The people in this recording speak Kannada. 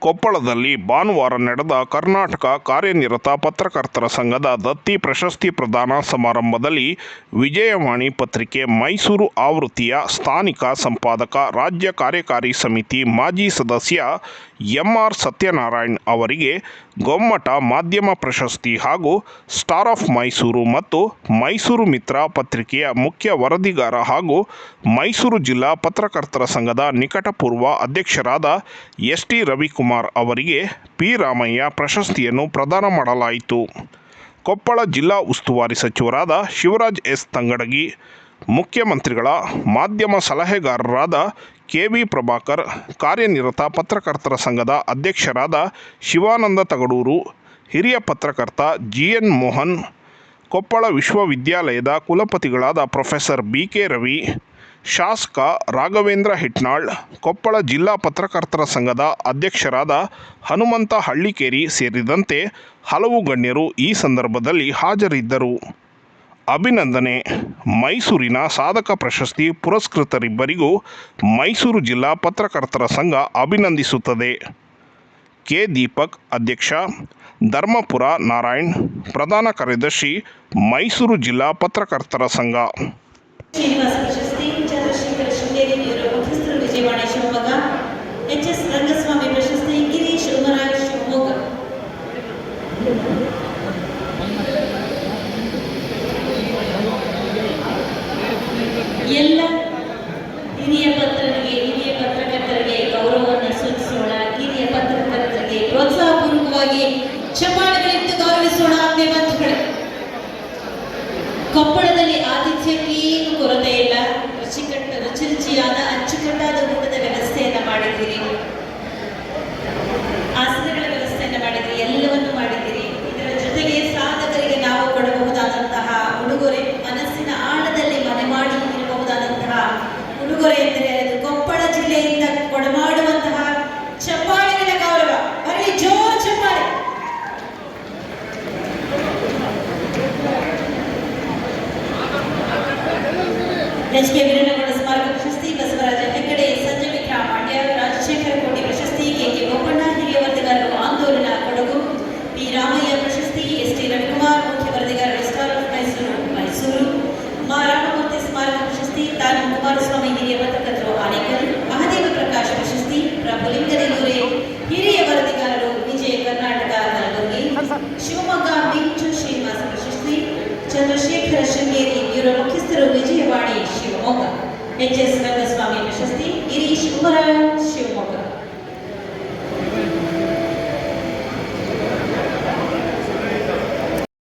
ಕೊಪ್ಪಳದಲ್ಲಿ ಭಾನುವಾರ ನಡೆದ ಕರ್ನಾಟಕ ಕಾರ್ಯನಿರತ ಪತ್ರಕರ್ತರ ಸಂಘದ ದತ್ತಿ ಪ್ರಶಸ್ತಿ ಪ್ರದಾನ ಸಮಾರಂಭದಲ್ಲಿ ವಿಜಯವಾಣಿ ಪತ್ರಿಕೆ ಮೈಸೂರು ಆವೃತ್ತಿಯ ಸ್ಥಾನಿಕ ಸಂಪಾದಕ, ರಾಜ್ಯ ಕಾರ್ಯಕಾರಿ ಸಮಿತಿ ಮಾಜಿ ಸದಸ್ಯ ಎಂಆರ್ ಸತ್ಯನಾರಾಯಣ್ ಅವರಿಗೆ ಗೊಮ್ಮಟ ಮಾಧ್ಯಮ ಪ್ರಶಸ್ತಿ ಹಾಗೂ ಸ್ಟಾರ್ ಆಫ್ ಮೈಸೂರು ಮತ್ತು ಮೈಸೂರು ಮಿತ್ರ ಪತ್ರಿಕೆಯ ಮುಖ್ಯ ವರದಿಗಾರ ಹಾಗೂ ಮೈಸೂರು ಜಿಲ್ಲಾ ಪತ್ರಕರ್ತರ ಸಂಘದ ನಿಕಟಪೂರ್ವ ಅಧ್ಯಕ್ಷರಾದ ಎಸ್ ಟಿ ರವಿಕುಮಾರ್ ಅವರಿಗೆ ಪಿ. ರಾಮಯ್ಯ ಪ್ರಶಸ್ತಿಯನ್ನು ಪ್ರದಾನ ಮಾಡಲಾಯಿತು. ಕೊಪ್ಪಳ ಜಿಲ್ಲಾ ಉಸ್ತುವಾರಿ ಸಚಿವರಾದ ಶಿವರಾಜ್ ಎಸ್. ತಂಗಡಗಿ, ಮುಖ್ಯಮಂತ್ರಿಗಳ ಮಾಧ್ಯಮ ಸಲಹೆಗಾರರಾದ ಕೆ. ವಿ. ಪ್ರಭಾಕರ್, ಕಾರ್ಯನಿರತ ಪತ್ರಕರ್ತರ ಸಂಘದ ಅಧ್ಯಕ್ಷರಾದ ಶಿವಾನಂದ ತಗಡೂರು, ಹಿರಿಯ ಪತ್ರಕರ್ತ ಜಿ. ಎನ್. ಮೋಹನ್, ಕೊಪ್ಪಳ ವಿಶ್ವವಿದ್ಯಾಲಯದ ಕುಲಪತಿಗಳಾದ ಪ್ರೊಫೆಸರ್ ಬಿ. ಕೆ. ರವಿ ಶಾಸಕ ರಾಘವೇಂದ್ರ ಹಿಟ್ನಾಳ್, ಕೊಪ್ಪಳ ಜಿಲ್ಲಾ ಪತ್ರಕರ್ತರ ಸಂಘದ ಅಧ್ಯಕ್ಷರಾದ ಹನುಮಂತ ಹಳ್ಳಿಕೇರಿ ಸೇರಿದಂತೆ ಹಲವು ಗಣ್ಯರು ಈ ಸಂದರ್ಭದಲ್ಲಿ ಹಾಜರಿದ್ದರು. ಅಭಿನಂದನೆ. ಮೈಸೂರಿನ ಸಾಧಕ ಪ್ರಶಸ್ತಿ ಪುರಸ್ಕೃತರಿಬ್ಬರಿಗೂ ಮೈಸೂರು ಜಿಲ್ಲಾ ಪತ್ರಕರ್ತರ ಸಂಘ ಅಭಿನಂದಿಸುತ್ತದೆ. ಕೆ. ದೀಪಕ್ ಅಧ್ಯಕ್ಷ, ಧರ್ಮಪುರ ನಾರಾಯಣ್, ಪ್ರಧಾನ ಕಾರ್ಯದರ್ಶಿ ಮೈಸೂರು ಜಿಲ್ಲಾ ಪತ್ರಕರ್ತರ ಸಂಘ. ಕೊಪ್ಪಳದಲ್ಲಿ ಆತಿಥ್ಯಕ್ಕೆ ಏನು ಕೊರತೆ ಇಲ್ಲ ರುಚಿಕಟ್ಟ ರುಚಿ ರುಚಿಯಾದ ಅಚ್ಚುಕಟ್ಟಾದ ಎಚ್ ಕೆ ವೀರನಗೌಡ ಸ್ಮಾರಕ ಪ್ರಶಸ್ತಿ ಬಸವರಾಜ ಹೆಗ್ಗಡೆ ಸಂಜಯ್ ಮಿತ್ರ ಮಂಡ್ಯ ರಾಜಶೇಖರ ಕೋಟಿ ಪ್ರಶಸ್ತಿ ಕೆ ಕೆ ಬೋಪಣ್ಣ ಹಿರಿಯ ವರದಿಗಾರರು ಆಂದೋಲನ ಕೊಡಗು ಪಿ ರಾಮಯ್ಯ ಪ್ರಶಸ್ತಿ ಎಸ್ ಟಿ ರವಿಕುಮಾರ್ ಮುಖ್ಯ ವರದಿಗಾರರು ಸ್ಟಾರ್ ಆಫ್ ಮೈಸೂರು ಮೈಸೂರು ಮಾ ರಾಮಮೂರ್ತಿ ಸ್ಮಾರಕ ಪ್ರಶಸ್ತಿ ತಾನು ಕುಮಾರಸ್ವಾಮಿ ಹಿರಿಯ ಪತ್ರಕರ್ತರು ಆನೇಕಲ್ ಮಹದೇವ ಪ್ರಕಾಶ್ ಪ್ರಶಸ್ತಿ ಪ್ರಭುಲಿಂಗದೇವರೇ ಹಿರಿಯ ವರದಿಗಾರರು ವಿಜಯ ಕರ್ನಾಟಕ ಕಲಬುರಗಿ ಶಿವಮೊಗ್ಗ ಮಿಂಚು ಶ್ರೀನಿವಾಸ ಪ್ರಶಸ್ತಿ ಚಂದ್ರಶೇಖರ ಶೃಂಗೇರಿ ಬ್ಯೂರೋ ಮುಖ್ಯಸ್ಥರು ವಿಜಯವಾಣಿ ಶಿವಮೊಗ್ಗ ಎಚ್ ಎಸ್ ರಂಗಸ್ವಾಮಿ ಪ್ರಶಸ್ತಿ ಗಿರೀಶ್ ಉಮರಾಳ್ ಶಿವಮೊಗ್ಗ